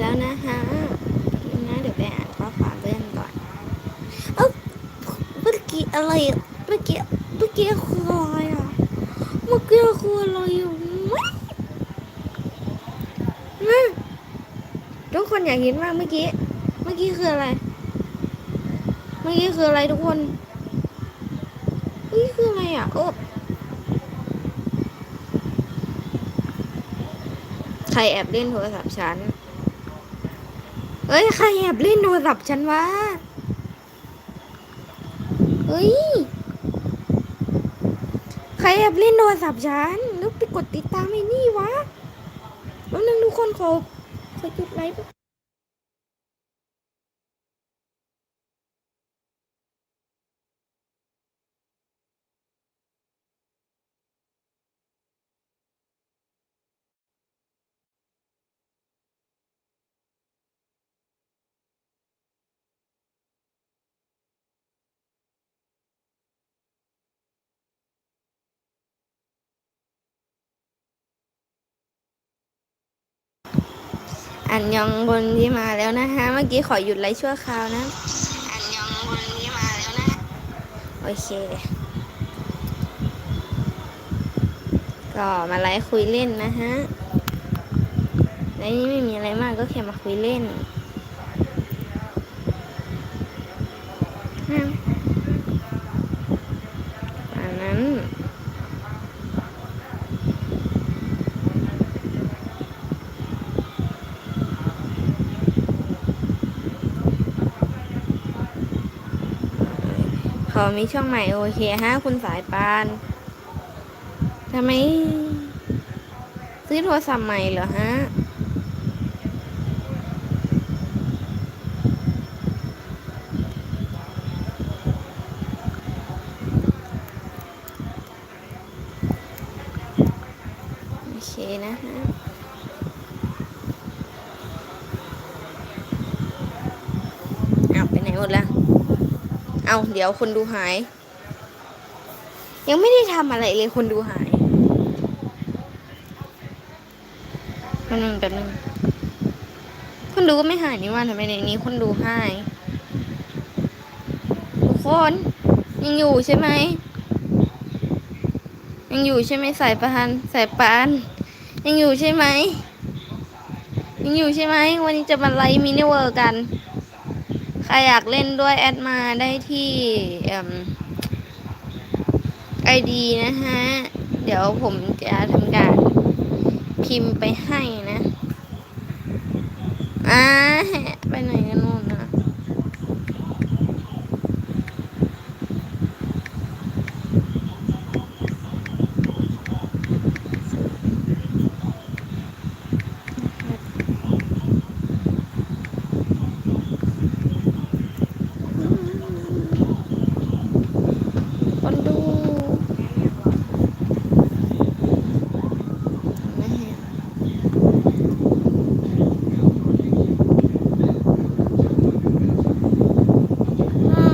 แล้วนะฮะนะเดี๋ยวไปอ่านข้อความเรื่องก่อนเอ้าเมื่อกี้อะไรเมื่อกี้เมื่อกี้คืออะไรอะเมื่อกี้คืออะไรอ่ไม่ทุกคนอยากเห็นมากเมื่อกี้เมื่อกี้คืออะไร เมื่อกี้คืออะไรทุกคนเมื่อกี้คืออะไรอะโอ้ใครแอบเล่นโทรศัพท์ฉัน เอ้ยใครแอบเล่นโทรศัพท์ฉันวะเฮ้ย ใครแอบเล่นโทรศัพท์ฉันแล้วไปกดติดตามไอ้นี่วะ แล้วนึงทุกคนขอขอจุดไลค์ อันยองบนที่มาแล้วนะคะ เมื่อกี้ขอหยุดไลฟ์ชั่วคราวนะ อันยองบนที่มาแล้วนะ โอเค ก็มาไลฟ์คุยเล่นนะฮะ ในนี้ไม่มีอะไรมากก็แค่มาคุยเล่นอืมอันนั้น เขามีช่องใหม่โอเคฮะคุณสายปานทำไม ซื้อโทรศัพท์ใหม่เหรอฮะโอเคนะฮะ เอาไปไหนหมดละ เอาเดี๋ยวคนดูหาย ยังไม่ได้ทำอะไรเลยคนดูหายแป๊บนึงแป๊บนึงคนดูก็ไม่หายนี่ว่าทำไมในนี้คนดูหายทุกคนยังอยู่ใช่ไหมยังอยู่ใช่ไหมสายปานสายปานยังอยู่ใช่ไหมยังอยู่ใช่ไหมวันนี้จะมาไลฟ์มินิเวิร์กัน ใครอยากเล่นด้วยแอดมาได้ที่ไอดีนะฮะ เดี๋ยวผมจะทำการพิมพ์ไปให้นะ อ่าไปไหนกันนู่นนะคนดูไม่เห็นอ่า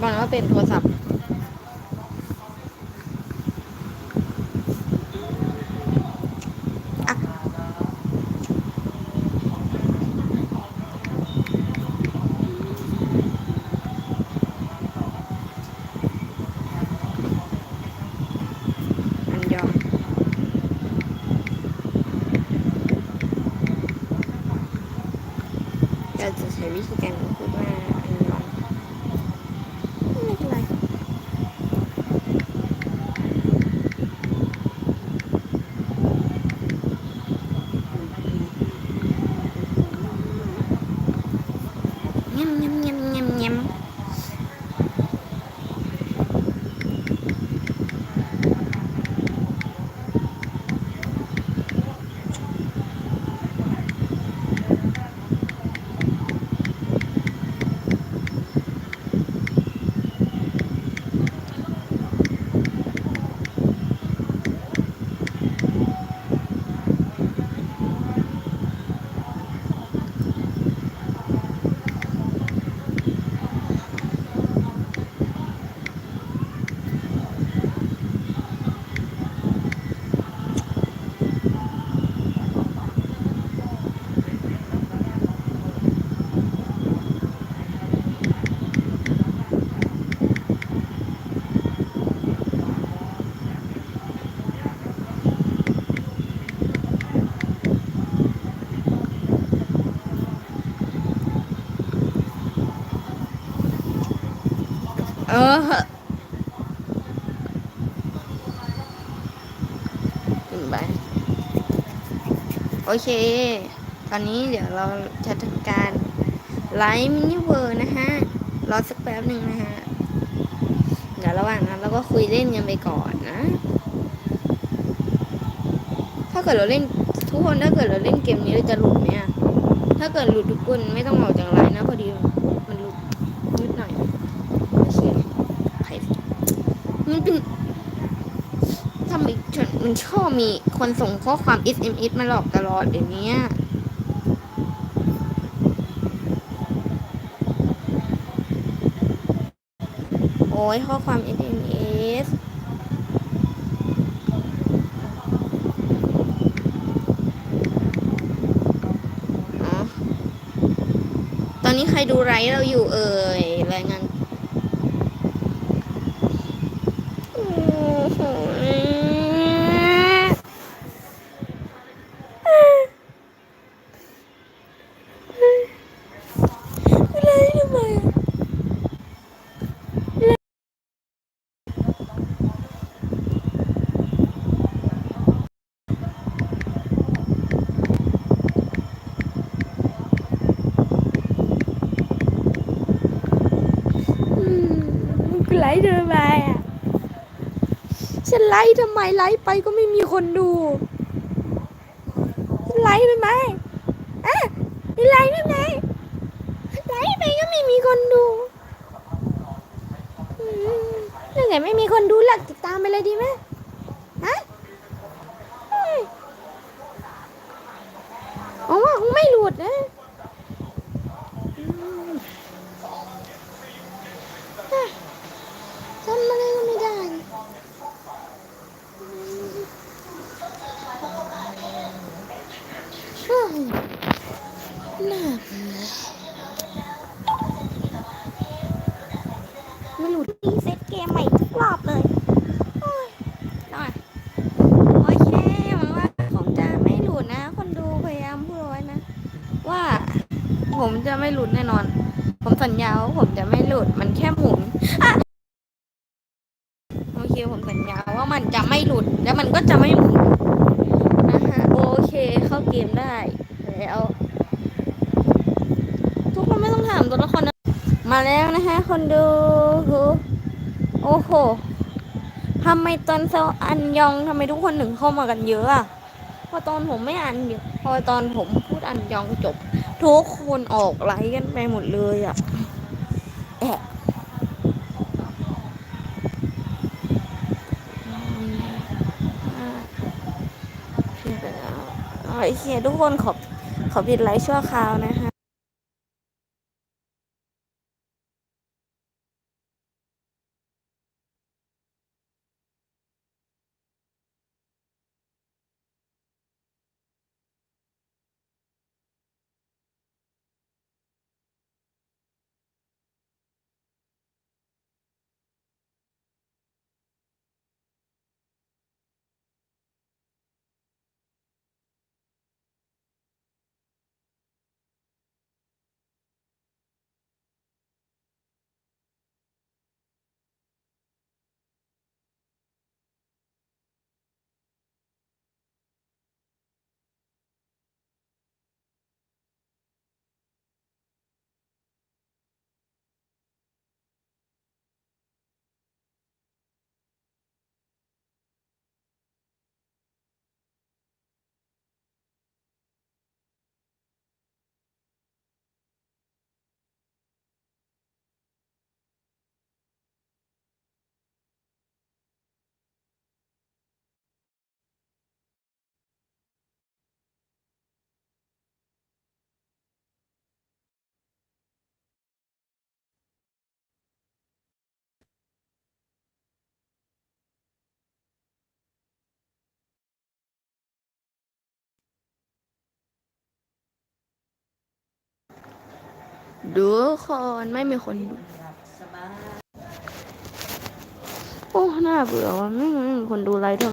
อย่าบอกนะว่าเป็นโทรศัพท์หันยองเราจะใช้วิธีการพูดว่า Ням-ням-ням. เออขึ้นไปโอเค ตอนนี้เดี๋ยวเราจะทำการไลฟ์มินิเวิร์นะฮะ รอสักแป๊บหนึ่งนะฮะ เดี๋ยวระหว่างนั้นเราก็คุยเล่นกันไปก่อนนะ ถ้าเกิดเราเล่นทุกคนถ้าเกิดเราเล่นเกมนี้เราจะหลุดไหมอะถ้าเกิดหลุดทุกคนไม่ต้องออกจากไลน์นะพอดีนิดหน่อยโอเคใครมันเป็น ทำไมฉันมันชอบมีคนส่งข้อความ SMS มาหลอกตลอดเดี๋ยวนี้โอ้ยข้อความ SMS ตอนนี้ใครดูไลฟ์เราอยู่เอ่ยรายงานโอ้โหอะไรทำไมอะอืม กูไลฟ์ทำไมอะฉันไลฟ์ทำไมไลฟ์ไปก็ไม่มีคนดูฉันไลฟ์ทำไมอะไลฟ์ทำไมไลฟ์ไปก็ไม่มีคนดูอืมถ้าเกิดไม่มีคนดูหลักติดตามไปเลยดีไหมฮะอืมอ๋อคงไม่หลุดนะอืมอะทำอะไรก็ไม่ได้ ใช่น่าเบื่อไม่หลุดรีเซ็ตเกมใหม่ทุกรอบเลยโอ้ยหน่อยโอเคหวังว่าผมจะไม่หลุดนะ คนดูพยายามพูดไว้นะ ว่า ผมจะไม่หลุดแน่นอน ผมสัญญาว่าผมจะไม่หลุดมันแค่หมุนอะโอเคผมสัญญาว่ามันจะไม่หลุดแล้วมันก็จะไม่หมุนนะฮะโอเคเข้าเกมได้แล้วทุกคนไม่ต้องถามตัวละครนะมาแล้วนะฮะคนดูโอ้โหทำไมตอนเซาอันยองทำไมทุกคนถึงเข้ามากันเยอะอะพอตอนผมไม่อันเดียวพอตอนผม อันยองจบ ทุกคนออกไลค์กันไปหมดเลยอะแอะอืมอ่าเพียงแต่แล้วโอเคทุกคนขอขอปิดไลฟ์ชั่วคราวนะคะ ดูคนไม่มีคนดูโอ้ น่าเบื่อว่ะไม่มีคนดูไลฟ์ด้วย